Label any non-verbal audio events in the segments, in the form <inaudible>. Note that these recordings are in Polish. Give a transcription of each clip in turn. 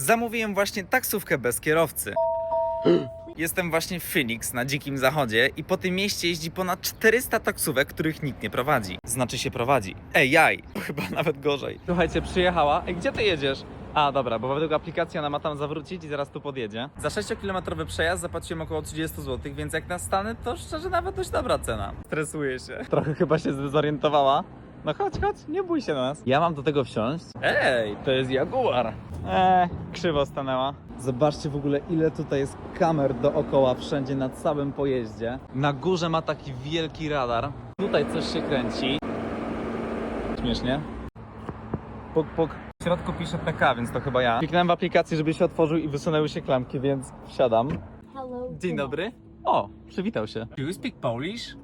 Zamówiłem właśnie taksówkę bez kierowcy. Jestem właśnie w Phoenix na dzikim zachodzie i po tym mieście jeździ ponad 400 taksówek, których nikt nie prowadzi. Znaczy się prowadzi. Ej, jaj, <laughs> chyba nawet gorzej. Słuchajcie, przyjechała. Ej, gdzie ty jedziesz? A, dobra, bo według aplikacji ona ma tam zawrócić i zaraz tu podjedzie. Za 6-kilometrowy przejazd zapłaciłem około 30 zł, więc jak na Stany, to szczerze nawet dość dobra cena. Stresuję się. Trochę chyba się zdezorientowała. No chodź, chodź, nie bój się na nas. Ja mam do tego wsiąść. Ej, to jest Jaguar. Eee, krzywo stanęła. Zobaczcie w ogóle ile tutaj jest kamer dookoła, wszędzie na całym pojeździe. Na górze ma taki wielki radar. Tutaj coś się kręci. Śmiesznie. Puk, puk. W środku pisze PK, więc to chyba ja. Kliknąłem w aplikacji, żeby się otworzył i wysunęły się klamki, więc wsiadam. Hello. Dzień dobry. O, przywitał się. Do you speak Polish?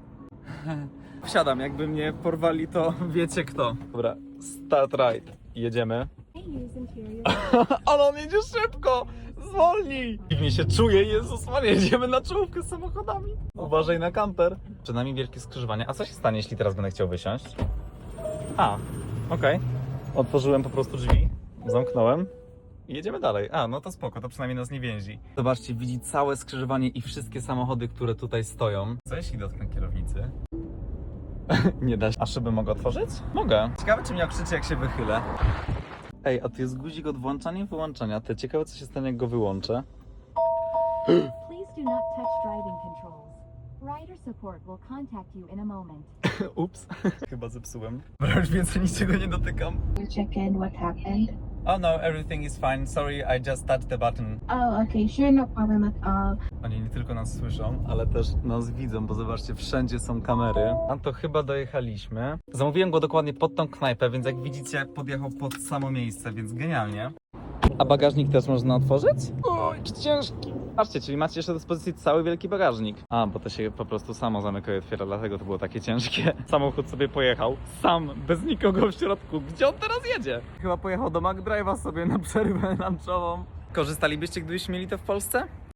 Wsiadam, jakby mnie porwali, to wiecie kto. Dobra, start right. Jedziemy. <laughs> Ale on jedzie szybko! Zwolnij! Dziwnie się czuję, Jezus Maria, jedziemy na czołówkę z samochodami. Uważaj na kamper. Przed nami wielkie skrzyżowanie. A co się stanie, jeśli teraz będę chciał wysiąść? A, okej. Otworzyłem po prostu drzwi, zamknąłem i jedziemy dalej. A, no to spoko, to przynajmniej nas nie więzi. Zobaczcie, widzi całe skrzyżowanie i wszystkie samochody, które tutaj stoją. Co jeśli dotknę kierownicy? <laughs> nie da się. A szyby mogę otworzyć? Mogę. Ciekawe, czy mnie okrzyczy, jak się wychylę. Ej, a tu jest guzik od włączania i wyłączania. Ty ciekawe, co się stanie, jak go wyłączę. Please do not touch driving controls. Rider support will contact you in a moment. <laughs> Ups. <laughs> Chyba zepsułem. Już więcej niczego nie dotykam. Check in what happened. Oh no, everything is fine. Sorry, I just touched the button. Oh, okay, sure, no problem at all. Oni nie tylko nas słyszą, ale też nas widzą, bo zobaczcie, wszędzie są kamery. A to chyba dojechaliśmy. Zamówiłem go dokładnie pod tą knajpę, więc jak widzicie, podjechał pod samo miejsce, więc genialnie. A bagażnik też można otworzyć? Oj, ciężki. Patrzcie, czyli macie jeszcze do dyspozycji cały wielki bagażnik. A, bo to się po prostu samo zamyka i otwiera, dlatego to było takie ciężkie. <laughs> Samochód sobie pojechał, sam, bez nikogo w środku. Gdzie on teraz jedzie? Chyba pojechał do McDrive'a sobie na przerwę <laughs> lunchową. Korzystalibyście, gdybyście mieli to w Polsce?